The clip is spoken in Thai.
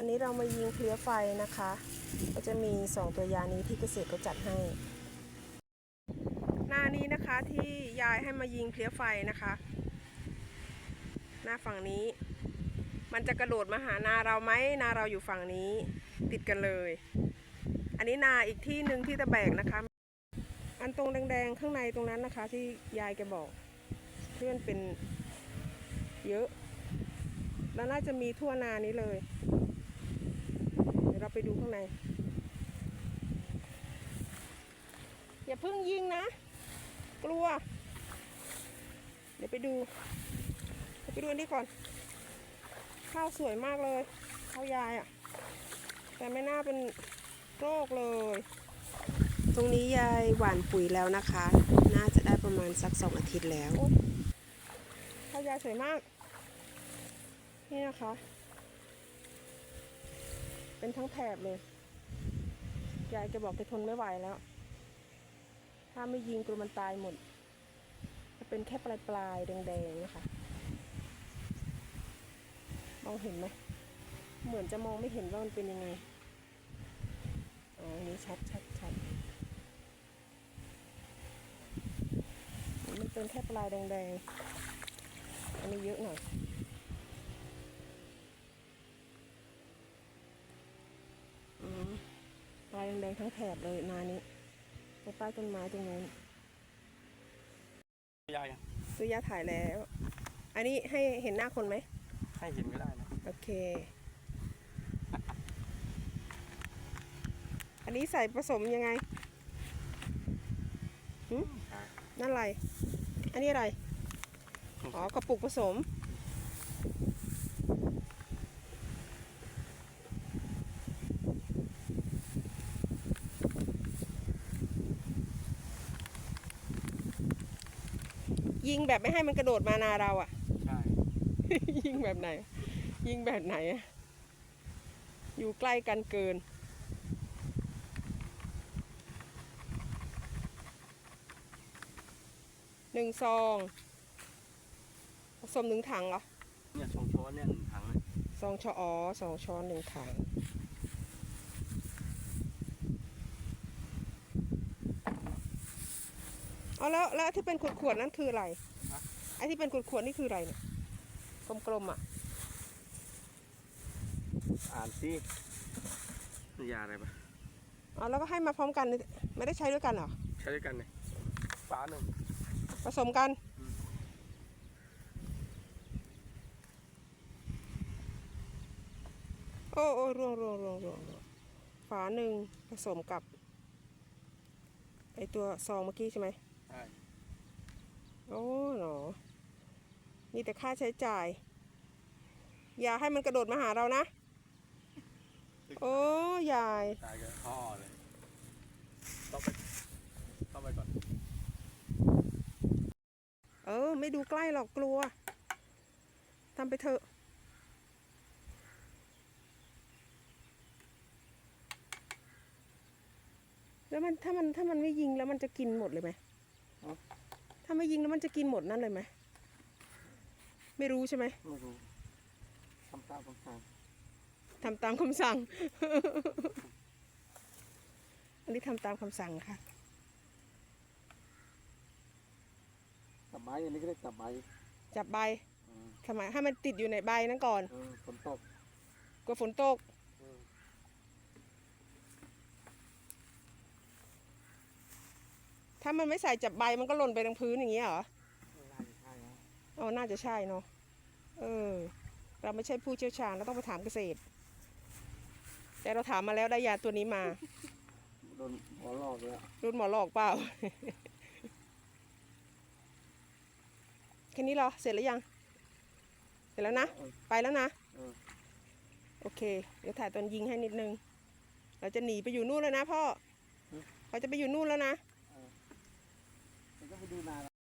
อันนี้เรามายิงเคลียร์ไฟนะคะ ก็จะมีสองตัวยานี้ที่เกษตรก็จัดให้ หน้านี้นะคะที่ยายให้มายิงเคลียร์ไฟนะคะ หน้าฝั่งนี้ มันจะกระโดดมาหานาเราไหมนาเราอยู่ฝั่งนี้ติดกันเลย อันนี้นาอีกที่หนึ่งที่ตะแบกนะคะ อันตรงแดงๆข้างในตรงนั้นนะคะ ที่ยายแกบอกที่มันเป็นเยอะแล้วน่าจะมีทั่วนานี้เลย เดี๋ยวเราไปดูข้างใน อย่าเพิ่งยิงนะ กลัว เดี๋ยวไปดูเดี๋ยวไปดูอันนี้ก่อน ข้าวสวยมากเลย ข้าวยายอะ่ะ แต่ไม่น่าเป็นโรคเลย ตรงนี้ยายหว่านปุ๋ยแล้วนะคะ น่าจะได้ประมาณสักสองอาทิตย์แล้ว ข้าวยายสวยมาก นี่นะคะ เป็นทั้งแถบเลย ยายจะบอกจะทนไม่ไหวแล้ว ถ้าไม่ยิงกลัวมันตายหมด จะเป็นแค่ปลายปลายๆแดงๆนะคะ มองเห็นไหม เหมือนจะมองไม่เห็นว่ามันเป็นยังไง อ๋อนนี้ชัดชัดชัดมันเป็นแค่ปลายแดงๆ อันนี้เยอะหน่อย อืมปลาย แดงๆทั้งแถบเลยนานี้ไปใต้ต้นไม้ตรงนู้นยายอะซื้อยาถ่ายแล้ว อันนี้ให้เห็นหน้าคนไหม ให้เห็นก็ได้นะ โอเค อันนี้ใส่ผสมยังไงหึนั่นอะไร อันนี้อะไร อ๋อกระปุกผสม ยิงแบบไม่ให้มันกระโดดมานาเราอะใช่ ยิงแบบไหน ยิงแบบไหนอะอยู่ใกล้กันเกิน หนึ่งซองผสมหนึ่งถังเหรอเนี่ยสองช้อนเนี่ยหนึ่งถังเลยสองช้อนอ๋อสองช้อนหนึ่งถัง เอาแล้วแล้วที่เป็นขวดๆนั่นคืออะไรไอ้ที่เป็นขวดๆนี่คืออะไรเนี่ยกลมๆอะ อ่านสินี่ยาอะไรปะอ๋อแล้วก็ให้มาพร้อมกันนี่ไม่ได้ใช้ด้วยกันเหรอใช้ด้วยกันเนี่ยฝาหนึ่งผสมกันอืมโอ้โอ้รวงรวงรวงรวงรวงฝาหนึ่งผสมกับไอตัวซองเมื่อกี้ใช่ไหม ใช่โอ้หนอมีแต่ค่าใช้จ่าย อย่าให้มันกระโดดมาหาเรานะ โอ้ยาย ตายกันพ่อเลยต้องไปต้องไปก่อน เออ ไม่ดูใกล้หรอกกลัวทำไปเถอะแล้วมันถ้ามันถ้ามันไม่ยิงแล้วมันจะกินหมดเลยไหม ถ้าไม่ยิงแล้วมันจะกินหมดนั่นเลยไหม ไม่รู้ใช่ไหม ไม่รู้ทำตามคำสั่งทำตามคำสั่ง อันนี้ทำตามคำสั่งค่ะ จับไม้อันนี้ก็ได้จับไม้จับใบอืมทำไมให้มันติดอยู่ในใบนั้นก่อน เออฝนตก กลัวฝนตก เออ ถ้ามันไม่ใส่จับใบมันก็หล่นไปตรงพื้นอย่างเงี้ยเหรอน่าจะใช่นะอ๋อน่าจะใช่เนาะ เออ เราไม่ใช่ผู้เชี่ยวชาญเราต้องไปถามเกษตร แต่เราถามมาแล้วได้ยาตัวนี้มา โดนหมอหลอกเลยอะรุ่นหมอหลอกเปล่า แค่นี้เหรอ เสร็จแล้วยัง เสร็จแล้วนะเออไปแล้วนะเออโอเค เดี๋ยวถ่ายตอนยิงให้นิดนึง เราจะหนีไปอยู่นู่นแล้วนะพ่อเขาจะไปอยู่นู่นแล้วนะ แล้วก็ไปดูนา